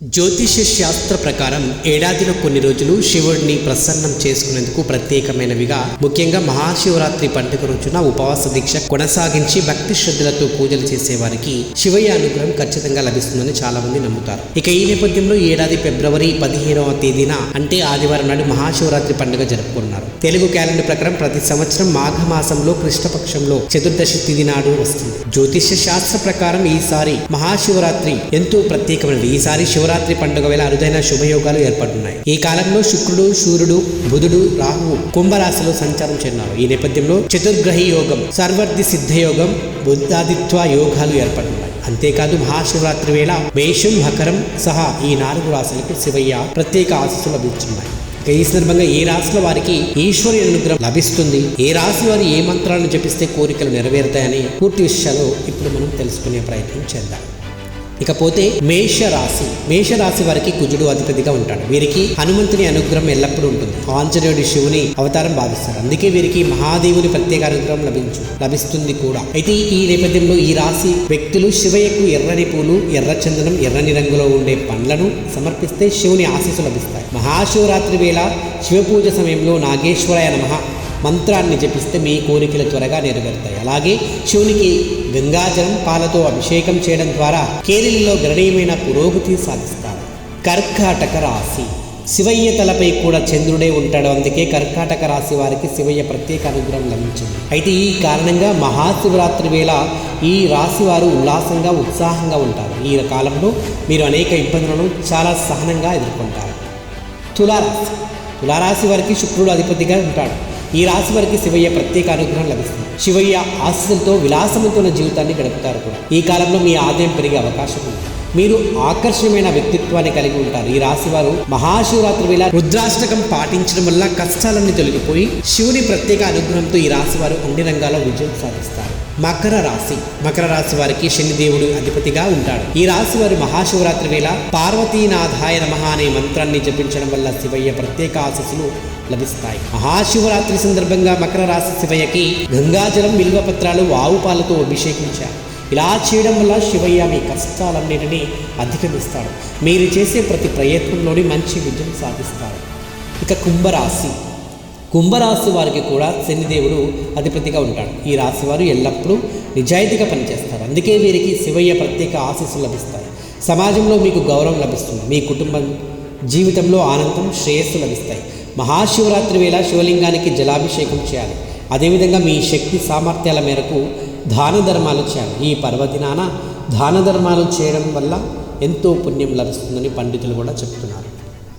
జ్యోతిష్య శాస్త్ర ప్రకారం ఏడాదిలో కొన్ని రోజులు శివుడిని ప్రసన్నం చేసుకునేందుకు ప్రత్యేకమైనవిగా ముఖ్యంగా మహాశివరాత్రి పండుగ రోజున ఉపవాస దీక్ష కొనసాగించి భక్తి శ్రద్ధలతో పూజలు చేసేవారికి శివయ్య అనుగ్రహం ఖచ్చితంగా లభిస్తుందని చాలా మంది నమ్ముతారు. ఇక ఈ నేపథ్యంలో ఏడాది ఫిబ్రవరి పదిహేనవ తేదీన అంటే ఆదివారం నాడు మహాశివరాత్రి పండుగ జరుపుకున్నారు తెలుగు క్యాలెండర్ ప్రకారం ప్రతి సంవత్సరం మాఘమాసంలో కృష్ణపక్షంలో చతుర్దశి తిథి నాడు వస్తుంది. జ్యోతిష్య శాస్త్ర ప్రకారం ఈసారి మహాశివరాత్రి ఎంతో ప్రత్యేకమైనది. ఈసారి శివరాత్రి పండుగ వేళ అరుదైన శుభయోగాలు ఏర్పడుతున్నాయి. ఈ కాలంలో శుక్రుడు సూర్యుడు బుధుడు రాహువు కుంభరాశిలో సంచారం చెందారు ఈ నేపథ్యంలో చతుర్గ్రహి యోగం సర్వర్ధి సిద్ధయోగం బుద్ధాదిత్వ యోగాలు ఏర్పడుతున్నాయి. అంతేకాదు మహాశివరాత్రి వేళ మేషం మకరం సహా ఈ నాలుగు రాశులకు శివయ్య ప్రత్యేక ఆశస్సులు లభిస్తున్నాయి ఈ సందర్భంగా ఏ రాశుల వారికి ఈశ్వరి అనుగ్రహం లభిస్తుంది. ఏ రాశి వారు ఏ మంత్రాలను జపిస్తే కోరికలు నెరవేరుతాయని పూర్తి విషయాలు ఇప్పుడు మనం తెలుసుకునే ప్రయత్నం చేద్దాం. ఇకపోతే మేషరాశి. మేషరాశి వారికి కుజుడు అధిపతిగా ఉంటాడు. వీరికి హనుమంతుని అనుగ్రహం ఎల్లప్పుడూ ఉంటుంది. ఆంజనేయుడి శివుని అవతారం భావిస్తారు. అందుకే వీరికి మహాదేవుని ప్రత్యేక అనుగ్రహం లభించు లభిస్తుంది కూడా. అయితే ఈ నేపథ్యంలో ఈ రాశి వ్యక్తులు శివయ్యకు ఎర్రని పూలు ఎర్ర చందనం ఎర్రని రంగులో ఉండే పండ్లను సమర్పిస్తే శివుని ఆశీస్సు లభిస్తాయి. మహాశివరాత్రి వేళ శివపూజ సమయంలో నాగేశ్వరాయ నమః మంత్రాన్ని జపిస్తే మీ కోరికలు త్వరగా నెరవేరుతాయి. అలాగే శివునికి గంగాజలం పాలతో అభిషేకం చేయడం ద్వారా కేరళలో గణనీయమైన పురోగతి సాధిస్తారు. కర్కాటక రాశి. శివయ్య తలపై కూడా చంద్రుడే ఉంటాడు. అందుకే కర్కాటక రాశి వారికి శివయ్య ప్రత్యేక అనుగ్రహం లభించింది. అయితే ఈ కారణంగా మహాశివరాత్రి వేళ ఈ రాశి వారు ఉల్లాసంగా ఉత్సాహంగా ఉంటారు. ఈ కాలంలో మీరు అనేక ఇబ్బందులను చాలా సహనంగా ఎదుర్కొంటారు. తులారాశి. తులారాశి వారికి శుక్రుడు అధిపతిగా ఉంటాడు. ఈ రాశి వారికి శివయ్య ప్రత్యేక అనుగ్రహం లభిస్తుంది. శివయ్య ఆశీస్సులతో విలాసవంతమైన జీవితాన్ని గడుపుతారు కూడా. ఈ కాలంలో మీ ఆదాయం పెరిగే అవకాశం ఉంది. మీరు ఆకర్షణమైన వ్యక్తిత్వాన్ని కలిగి ఉంటారు. ఈ రాశి వారు మహాశివరాత్రి వేళ రుద్రాష్టకం పాటించడం వల్ల కష్టాలన్నీ తొలగిపోయి శివుని ప్రత్యేక అనుగ్రహంతో ఈ రాశి వారు అన్ని రంగాల్లో విజయం సాధిస్తారు. మకర రాశి. మకర రాశి వారికి శనిదేవుడు అధిపతిగా ఉంటాడు. ఈ రాశి వారు మహాశివరాత్రి వేళ పార్వతీనాథాయ నమ అనే మంత్రాన్ని జపించడం వల్ల శివయ్య ప్రత్యేక ఆశస్సులు లభిస్తాయి. మహాశివరాత్రి సందర్భంగా మకర రాశి శివయ్యకి గంగాజలం బిల్వపత్రాలు ఆవు పాలతో అభిషేకించారు. ఇలా చేయడం వల్ల శివయ్య మీ కష్టాలన్నిటినీ అధిగమిస్తాడు. మీరు చేసే ప్రతి ప్రయత్నంలోని మంచి విజయం సాధిస్తారు ఇక కుంభరాశి. కుంభరాశి వారికి కూడా శనిదేవుడు అధిపతిగా ఉంటాడు. ఈ రాశి వారు ఎల్లప్పుడూ నిజాయితీగా పనిచేస్తారు. అందుకే వీరికి శివయ్య ప్రత్యేక ఆశీస్సులు లభిస్తాయి. సమాజంలో మీకు గౌరవం లభిస్తుంది. మీ కుటుంబం జీవితంలో ఆనందం శ్రేయస్సు లభిస్తాయి. మహాశివరాత్రి వేళ శివలింగానికి జలాభిషేకం చేయాలి. అదేవిధంగా మీ శక్తి సామర్థ్యాల మేరకు దాన ధర్మాలు చేయాలి. ఈ పర్వదినాన దాన ధర్మాలు చేయడం వల్ల ఎంతో పుణ్యం లభిస్తుందని పండితులు కూడా చెప్తున్నారు.